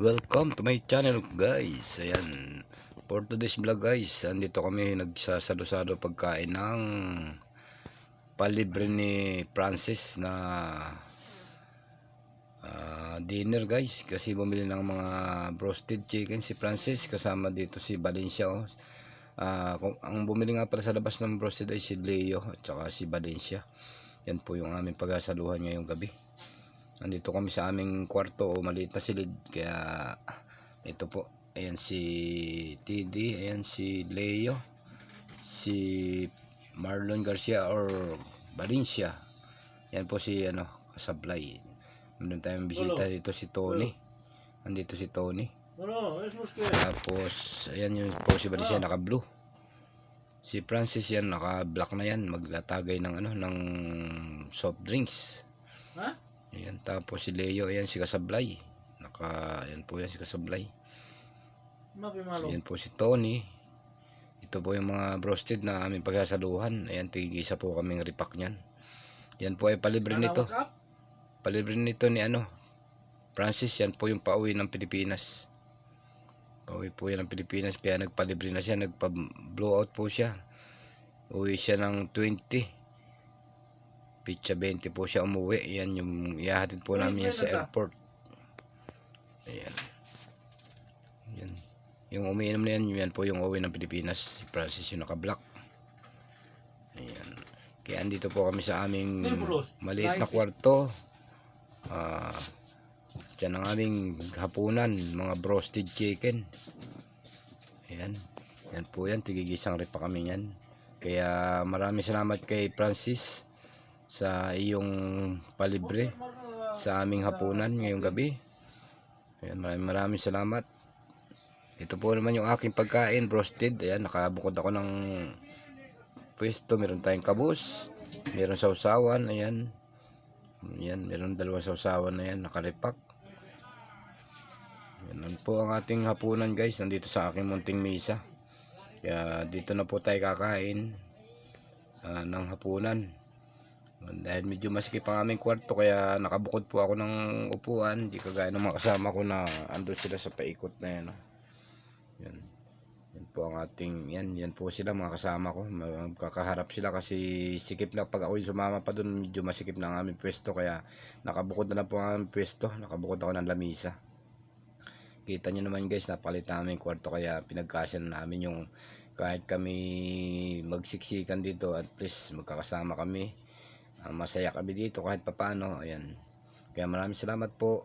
Welcome to my channel guys. Ayan. For today's vlog guys, andito kami nagsasado-sado pagkain ng palibre ni Francis na ah, dinner guys. Kasi bumili ng mga roasted chicken si Francis kasama dito si Valencia. Oh. Ah, kung, ang bumili nga pala sa labas ng roasted ay si Leo at saka si Valencia. Yan po yung aming pagsasaluhan ngayong gabi. Nandito kami sa aming kwarto o maliit na silid. Kaya ito po. Ayan si TD ayan si Leo si Marlon Garcia or Valencia. Yan po si ano Sablay meron tayong bisita dito si Tony. Andito si Tony. Que... tapos ayan yun po si Valencia naka blue si Francis yan naka black na yan. Maglatagay ng ano ng soft drinks. ¿Ah? Ayan, tapos si Leo, ayan si Kasablay. Naka, ayan po yan si Kasablay. So, ayan po si Tony. Ito po yung mga roasted na aming pagsasaluhan. Ayan, tigisa po kaming repack niyan. Yan po ay palibre nito. WhatsApp? Palibre nito ni ano, Francis, yan po yung pauwi ng Pilipinas. Pauwi po yan ng Pilipinas, kaya nagpalibre na siya, nagpa-blowout po siya. Uwi siya ng 20. Pitsa 20 po siya umuwi. Yan yung ihahatid po namin yan sa airport. Ayan. Yan. Yung umiinom na yan, yan po yung uwi ng Pilipinas. Si Francis yung naka-black. Ayan. Kaya andito po kami sa aming maliit na kwarto. Ah, dyan ang aming hapunan, mga roasted chicken. Ayan. Yan po yan, tigigisang pa kami yan. Kaya maraming salamat kay Francis sa iyong palibre sa aming hapunan ngayong gabi. Ayan, maraming maraming salamat. Ito po naman yung aking pagkain, roasted. Ayan, nakabukod ako ng pwesto. Meron tayong kabus, meron sausawan, ayan. Ayan, meron dalawang sausawan na yan, nakaripak. Yan po ang ating hapunan guys, nandito sa aking munting misa. Kaya dito na po tayo kakain ah, ng hapunan. Dahil medyo masikip ang aming kwarto kaya nakabukod po ako ng upuan. Di kagaya ng mga kasama ko na andun sila sa paikot na yan. oh. Yan. Yan po ang ating, yan, yan po sila mga kasama ko. Magkakaharap sila kasi sikip na pag ako yung sumama pa dun, medyo masikip na ang aming pwesto. Kaya nakabukod na lang po ang aming pwesto. Nakabukod ako ng lamisa. Kita nyo naman guys, napalit namin kwarto kaya pinagkasya na namin yung kahit kami magsiksikan dito at least magkakasama kami masaya kami dito kahit papano ayan. Kaya maraming salamat po